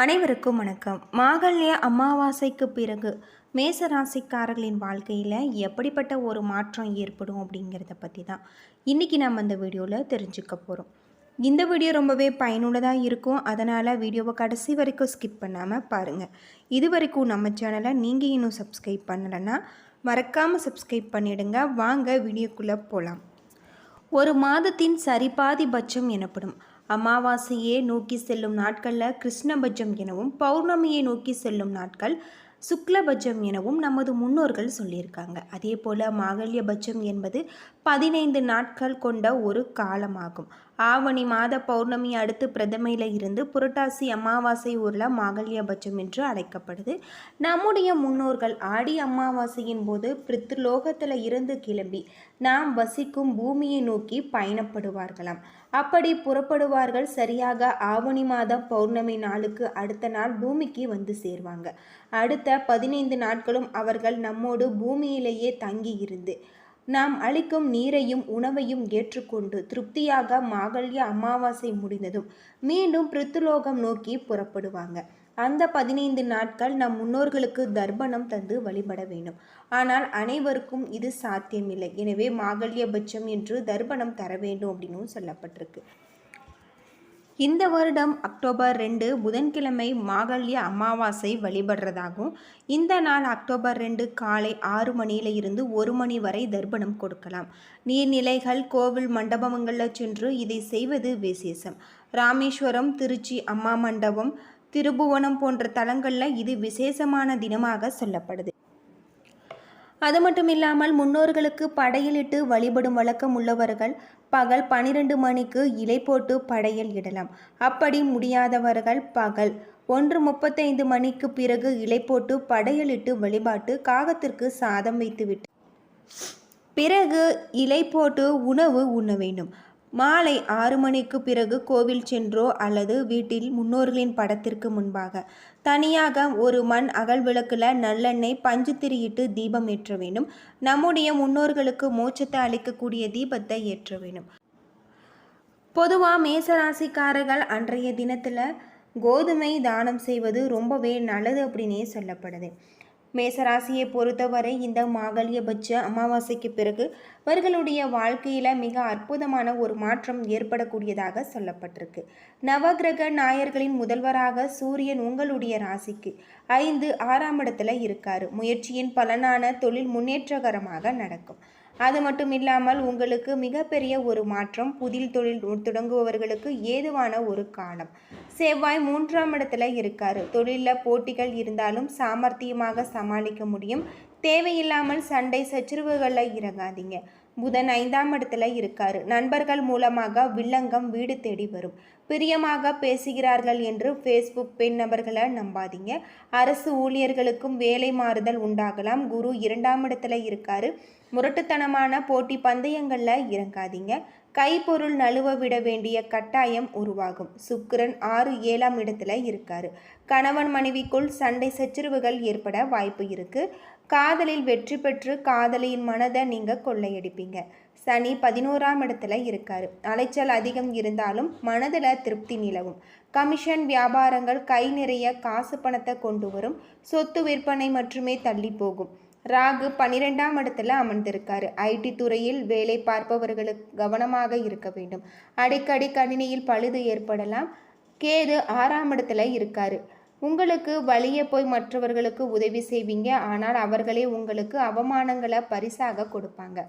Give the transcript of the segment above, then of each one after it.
அனைவருக்கும் வணக்கம். மாகல்ய அமாவாசைக்கு பிறகு மேச ராசிக்காரர்களின் வாழ்க்கையில் எப்படிப்பட்ட ஒரு மாற்றம் ஏற்படும் அப்படிங்கிறத பற்றி தான் இன்றைக்கி நம்ம இந்த வீடியோவில் தெரிஞ்சுக்க போகிறோம் இந்த வீடியோ ரொம்பவே பயனுள்ளதாக இருக்கும். அதனால் வீடியோவை கடைசி வரைக்கும் ஸ்கிப் பண்ணாமல் பாருங்கள் இது வரைக்கும் நம்ம சேனலை நீங்கள் இன்னும் சப்ஸ்கிரைப் பண்ணலைன்னா மறக்காமல் சப்ஸ்கிரைப் பண்ணிவிடுங்க வாங்க வீடியோக்குள்ளே போகலாம் ஒரு மாதத்தின் சரிபாதிபட்சம் எனப்படும். அமாவாசையே நோக்கி செல்லும் நாட்களில் கிருஷ்ணபட்சம் எனவும் பௌர்ணமியை நோக்கி செல்லும் நாட்கள் சுக்லபட்சம் எனவும் நமது முன்னோர்கள் சொல்லியிருக்காங்க. அதே போல் மாகல்யபட்சம் என்பது பதினைந்து நாட்கள் கொண்ட ஒரு காலமாகும். ஆவணி மாத பௌர்ணமி அடுத்து பிரதமையில் இருந்து புரட்டாசி அமாவாசை ஊரில் மாகல்யபட்சம் என்று அழைக்கப்படுது. நம்முடைய முன்னோர்கள் ஆடி அமாவாசையின் போது பித்ருலோகத்தில் இருந்து கிளம்பி நாம் வசிக்கும் பூமியை நோக்கி பயணப்படுவார்களாம். அப்படி புறப்படுவார்கள் சரியாக ஆவணி மாதம் பௌர்ணமி நாளுக்கு அடுத்த நாள் பூமிக்கு வந்து சேர்வாங்க. அடுத்த பதினைந்து நாட்களும் அவர்கள் நம்மோடு பூமியிலேயே தங்கி இருந்து நாம் அளிக்கும் நீரையும் உணவையும் ஏற்றுக்கொண்டு திருப்தியாக மாகல்ய அமாவாசை முடிந்ததும் மீண்டும் பிருத்துலோகம் நோக்கி புறப்படுவாங்க. அந்த பதினைந்து நாட்கள் நம் முன்னோர்களுக்கு தர்ப்பணம் தந்து வழிபட வேண்டும். ஆனால் அனைவருக்கும் இது சாத்தியமில்லை. எனவே மாகல்யபட்சம் என்று தர்ப்பணம் தர வேண்டும் அப்படின்னும் சொல்லப்பட்டிருக்கு. இந்த வருடம் அக்டோபர் ரெண்டு புதன்கிழமை மாகல்ய அமாவாசை வழிபடுறதாகும். இந்த நாள் அக்டோபர் ரெண்டு காலை ஆறு மணியில இருந்து ஒரு மணி வரை தர்ப்பணம் கொடுக்கலாம். நீர்நிலைகள் கோவில் மண்டபங்களில் சென்று இதை செய்வது விசேஷம். ராமேஸ்வரம் திருச்சி அம்மா மண்டபம் திருபுவனம் போன்ற தலங்களில் இது விசேஷமான தினமாக சொல்லப்படுது. அது மட்டும் இல்லாமல் முன்னோர்களுக்கு படையலிட்டு வழிபடும் வழக்கம் உள்ளவர்கள் பகல் பனிரெண்டு மணிக்கு இலை போட்டு படையல் இடலாம். அப்படி முடியாதவர்கள் பகல் ஒன்று முப்பத்தைந்து மணிக்கு பிறகு இலை போட்டு படையலிட்டு வழிபாட்டு காகத்திற்கு சாதம் வைத்துவிட்டு பிறகு இலை போட்டு உணவு உண்ண வேண்டும். மாலை ஆறு மணிக்கு பிறகு கோவில் சென்றோ அல்லது வீட்டில் முன்னோர்களின் படத்திற்கு முன்பாக. தனியாக ஒரு மண் அகல் விளக்கில் நல்லெண்ணெய் பஞ்சு திரியிட்டு தீபம் ஏற்ற வேண்டும். நம்முடைய முன்னோர்களுக்கு மோட்சத்தை அளிக்கக்கூடிய தீபத்தை ஏற்ற வேண்டும். பொதுவாக மேசராசிக்காரர்கள் அன்றைய தினத்தில் கோதுமை தானம் செய்வது ரொம்பவே நல்லது அப்படின்னே சொல்லப்படுது. மேசராசியை பொறுத்தவரை இந்த மாகல்யபட்ச அமாவாசைக்கு பிறகு அவர்களுடைய வாழ்க்கையில் மிக அற்புதமான ஒரு மாற்றம் ஏற்படக்கூடியதாக சொல்லப்பட்டிருக்கு. நவகிரக நாயர்களின் முதல்வராக சூரியன் உங்களுடைய ராசிக்கு ஐந்து ஆறாம் இடத்துல இருக்காரு. முயற்சியின் பலனான தொழில் முன்னேற்றகரமாக நடக்கும். அது மட்டும் இல்லாமல் உங்களுக்கு மிகப்பெரிய ஒரு மாற்றம் புதில் தொழில் தொடங்குபவர்களுக்கு ஏதுவான ஒரு காலம். செவ்வாய் மூன்றாம் இடத்துல இருக்காரு. தொழிலில் போட்டிகள் இருந்தாலும் சாமர்த்தியமாக சமாளிக்க முடியும். தேவையில்லாமல் சண்டை சச்சரவுகளில் இறங்காதீங்க. புதன் ஐந்தாம் இடத்துல இருக்காரு. நண்பர்கள் மூலமாக வில்லங்கம் வீடு தேடி வரும். பிரியமாக பேசுகிறார்கள் என்று ஃபேஸ்புக் பெண் நபர்களை நம்பாதீங்க. அரசு ஊழியர்களுக்கும் வேலை மாறுதல் உண்டாகலாம். குரு இரண்டாம் இடத்துல இருக்காரு. முரட்டுத்தனமான போட்டி பந்தயங்களில் இறங்காதீங்க. கைப்பொருள் நழுவ விட வேண்டிய கட்டாயம் உருவாகும். சுக்கிரன் ஆறு ஏழாம் இடத்துல இருக்காரு. கணவன் மனைவிக்குள் சண்டை சச்சரவுகள் ஏற்பட வாய்ப்பு இருக்கு. காதலில் வெற்றி பெற்று காதலியின் மனதை நீங்கள் கொள்ளையடிப்பீங்க. சனி பதினோராம் இடத்துல இருக்காரு. அலைச்சல் அதிகம் இருந்தாலும் மனதில் திருப்தி நிலவும். கமிஷன் வியாபாரங்கள் கை நிறைய காசு பணத்தை கொண்டு வரும். சொத்து விற்பனை மட்டுமே தள்ளி போகும். ராகு பன்னிரெண்டாம் இடத்துல அமர்ந்திருக்காரு. ஐடி துறையில் வேலை பார்ப்பவர்களுக்கு கவனமாக இருக்க வேண்டும். அடிக்கடி கணினியில் பழுது ஏற்படலாம். கேது ஆறாம் இடத்துல இருக்காரு. உங்களுக்கு வழியே போய் மற்றவர்களுக்கு உதவி செய்வீங்க. ஆனால் அவர்களே உங்களுக்கு அவமானங்களை பரிசாக கொடுப்பாங்க.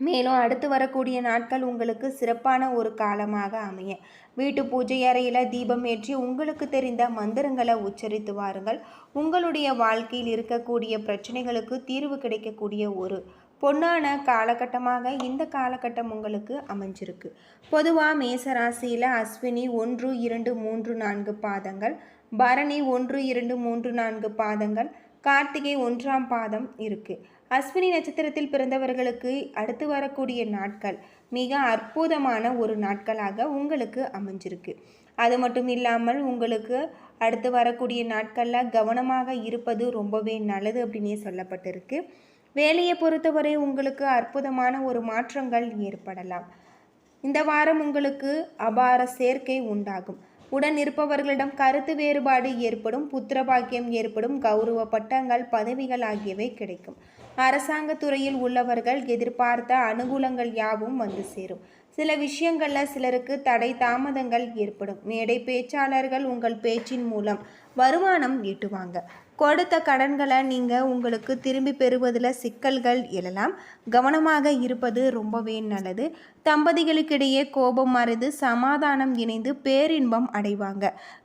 மேலும் அடுத்து வரக்கூடிய நாட்கள் உங்களுக்கு சிறப்பான ஒரு காலமாக அமைய. வீட்டு பூஜை அறையில் தீபம் ஏற்றி உங்களுக்கு தெரிந்த மந்திரங்களை உச்சரித்து வாருங்கள். உங்களுடைய வாழ்க்கையில் இருக்கக்கூடிய பிரச்சனைகளுக்கு தீர்வு கிடைக்கக்கூடிய ஒரு பொன்னான காலகட்டமாக இந்த காலகட்டம் உங்களுக்கு அமைஞ்சிருக்கு. பொதுவாக மேசராசியில் அஸ்வினி ஒன்று இரண்டு மூன்று நான்கு பாதங்கள் பரணி ஒன்று இரண்டு மூன்று நான்கு பாதங்கள் கார்த்திகை ஒன்றாம் பாதம் இருக்குது அஸ்வினி நட்சத்திரத்தில் பிறந்தவர்களுக்கு அடுத்து வரக்கூடிய நாட்கள் மிக அற்புதமான ஒரு நாட்களாக உங்களுக்கு அமைஞ்சிருக்கு. அது மட்டும் இல்லாமல் உங்களுக்கு அடுத்து வரக்கூடிய நாட்களில் கவனமாக இருப்பது ரொம்பவே நல்லது அப்படின்னே சொல்லப்பட்டிருக்கு. வேலையை பொறுத்தவரை உங்களுக்கு அற்புதமான ஒரு மாற்றங்கள் ஏற்படலாம். இந்த வாரம் உங்களுக்கு அபார சேர்க்கை உண்டாகும். உடன் இருப்பவர்களிடம் கருத்து வேறுபாடு ஏற்படும் புத்திரபாக்கியம் ஏற்படும் கௌரவ பட்டங்கள் பதவிகள் ஆகியவை கிடைக்கும். அரசாங்க துறையில் உள்ளவர்கள் எதிர்பார்த்த அனுகூலங்கள் யாவும் வந்து சேரும். சில விஷயங்களில் சிலருக்கு தடை தாமதங்கள் ஏற்படும். மேடை பேச்சாளர்கள் உங்கள் பேச்சின் மூலம் வருமானம் ஈட்டுவாங்க. கொடுத்த கடன்களை நீங்கள் உங்களுக்கு திரும்பி பெறுவதில் சிக்கல்கள் எழலாம். கவனமாக இருப்பது ரொம்பவே நல்லது. தம்பதிகளுக்கிடையே கோபம் மறைந்து சமாதானம் இணைந்து பேரின்பம் அடைவாங்க.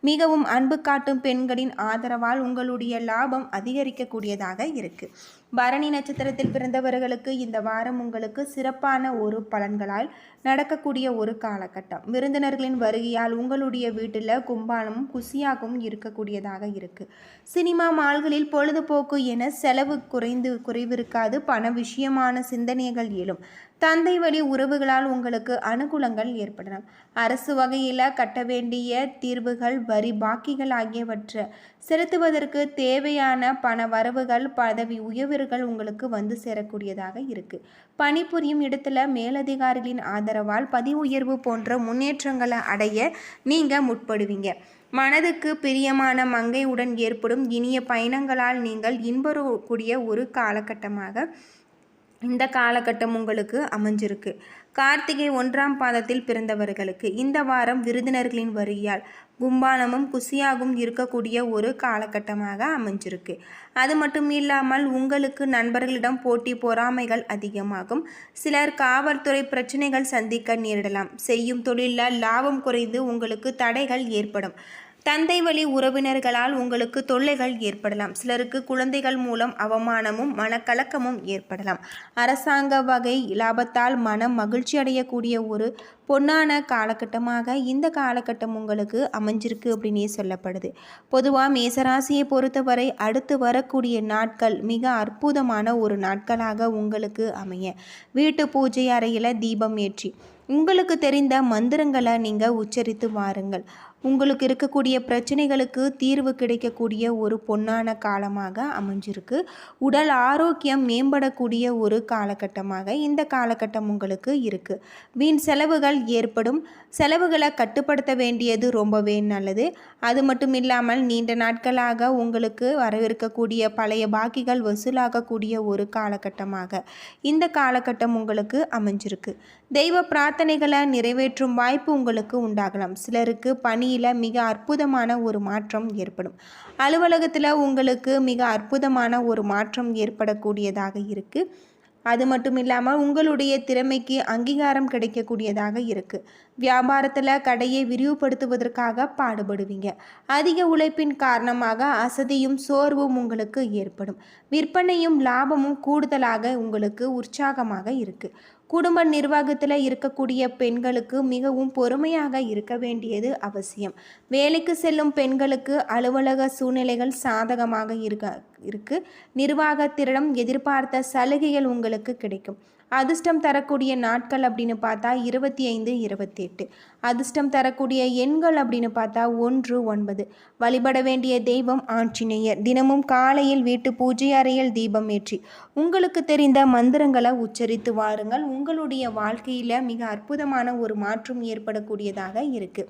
மிகவும் அன்பு காட்டும் பெண்களின் ஆதரவால் உங்களுடைய லாபம் அதிகரிக்கக்கூடியதாக இருக்குது பரணி நட்சத்திரத்தில் பிறந்தவர்களுக்கு இந்த வாரம் உங்களுக்கு சிறப்பான ஒரு பலன்களால் நடக்கக்கூடிய ஒரு காலகட்டம். விருந்தினர்களின் வருகையால் உங்களுடைய வீட்டில் கும்பாலமும் குசியாகவும் இருக்கக்கூடியதாக இருக்கு. சினிமா மால்களில் பொழுதுபோக்கு என செலவு குறைந்து குறைவிருக்காது. பண விஷயமான சிந்தனைகள் எழும். தந்தை வழி உறவுகளால் உங்களுக்கு அனுகூலங்கள் ஏற்படலாம். அரசு வகையில் கட்ட வேண்டிய தீர்வுகள் வரி பாக்கிகள் ஆகியவற்றை செலுத்துவதற்கு தேவையான பண வரவுகள் பதவி உயர்வுகள் உங்களுக்கு வந்து சேரக்கூடியதாக இருக்குது பணிபுரியும் இடத்துல மேலதிகாரிகளின் ஆதரவால் பதிவு உயர்வு போன்ற முன்னேற்றங்களை அடைய நீங்கள் முற்படுவீங்க. மனதுக்கு பிரியமான மங்கையுடன் ஏற்படும் இனிய பயணங்களால் நீங்கள் இன்பரக்கூடிய ஒரு காலகட்டமாக இந்த காலகட்டம் உங்களுக்கு அமைஞ்சிருக்கு. கார்த்திகை ஒன்றாம் பாதத்தில் பிறந்தவர்களுக்கு இந்த வாரம் விருதினர்களின் வரியால் கும்பானமும் குசியாகவும் இருக்கக்கூடிய ஒரு காலகட்டமாக அமைஞ்சிருக்கு. அது மட்டும் இல்லாமல் உங்களுக்கு நண்பர்களிடம் போட்டி பொறாமைகள் அதிகமாகும். சிலர் காவல்துறை பிரச்சனைகள் சந்திக்க நேரிடலாம். செய்யும் தொழிலில் லாபம் குறைந்து உங்களுக்கு தடைகள் ஏற்படும். தந்தை வழி உறவினர்களால் உங்களுக்கு தொல்லைகள் ஏற்படலாம். சிலருக்கு குழந்தைகள் மூலம் அவமானமும் மனக்கலக்கமும் ஏற்படலாம். அரசாங்க வகை லாபத்தால் மனம் மகிழ்ச்சி அடையக்கூடிய ஒரு பொன்னான காலகட்டமாக இந்த காலகட்டம் உங்களுக்கு அமைஞ்சிருக்கு அப்படின்னே சொல்லப்படுது. பொதுவாக மேசராசியை பொறுத்தவரை அடுத்து வரக்கூடிய நாட்கள் மிக அற்புதமான ஒரு நாட்களாக உங்களுக்கு அமைய. வீட்டு பூஜை அறையில் தீபம் ஏற்றி. உங்களுக்கு தெரிந்த மந்திரங்களை நீங்கள் உச்சரித்து வாருங்கள். உங்களுக்கு இருக்கக்கூடிய பிரச்சனைகளுக்கு தீர்வு கிடைக்கக்கூடிய ஒரு பொன்னான காலமாக அமைஞ்சிருக்கு. உடல் ஆரோக்கியம் மேம்படக்கூடிய ஒரு காலகட்டமாக இந்த காலகட்டம் உங்களுக்கு இருக்குது வீண் செலவுகள் ஏற்படும். செலவுகளை கட்டுப்படுத்த வேண்டியது ரொம்பவே நல்லது. அது மட்டும் இல்லாமல் நீண்ட நாட்களாக உங்களுக்கு வரவிருக்கக்கூடிய பழைய பாக்கிகள் வசூலாகக்கூடிய ஒரு காலகட்டமாக இந்த காலகட்டம் உங்களுக்கு அமைஞ்சிருக்கு. தெய்வ பிரார்த்தனைகளை நிறைவேற்றும் வாய்ப்பு உங்களுக்கு உண்டாகலாம். சிலருக்கு பணி பணியில் மிக அற்புதமான ஒரு மாற்றம் ஏற்படும். அலுவலகத்தில் உங்களுக்கு மிக அற்புதமான ஒரு மாற்றம் ஏற்படக்கூடியதாக இருக்குது அது மட்டும் இல்லாமல் உங்களுடைய திறமைக்கு அங்கீகாரம் கிடைக்கக்கூடியதாக இருக்குது வியாபாரத்தில் கடையை விரிவுபடுத்துவதற்காக பாடுபடுவீங்க. அதிக உழைப்பின் காரணமாக அசதியும் சோர்வும் உங்களுக்கு ஏற்படும். விற்பனையும் லாபமும் கூடுதலாக உங்களுக்கு உற்சாகமாக இருக்குது குடும்ப நிர்வாகத்தில் இருக்கக்கூடிய பெண்களுக்கு மிகவும் பொறுமையாக இருக்க வேண்டியது அவசியம். வேலைக்கு செல்லும் பெண்களுக்கு அலுவலக சூழ்நிலைகள் சாதகமாக இருக்க இருக்கு. நிர்வாகத்திடம் எதிர்பார்த்த சலுகைகள் உங்களுக்கு கிடைக்கும். அதிர்ஷ்டம் தரக்கூடிய நாட்கள் அப்படின்னு பார்த்தா இருபத்தி ஐந்து இருபத்தி எட்டு. அதிர்ஷ்டம் தரக்கூடிய எண்கள் அப்படின்னு பார்த்தா ஒன்று ஒன்பது. வழிபட வேண்டிய தெய்வம் ஆஞ்சநேயர். தினமும் காலையில் வீட்டு பூஜை அறையில் தீபம் ஏற்றி உங்களுக்கு தெரிந்த மந்திரங்களை உச்சரித்து வாருங்கள். உங்களுடைய வாழ்க்கையில் மிக அற்புதமான ஒரு மாற்றம் ஏற்படக்கூடியதாக இருக்குது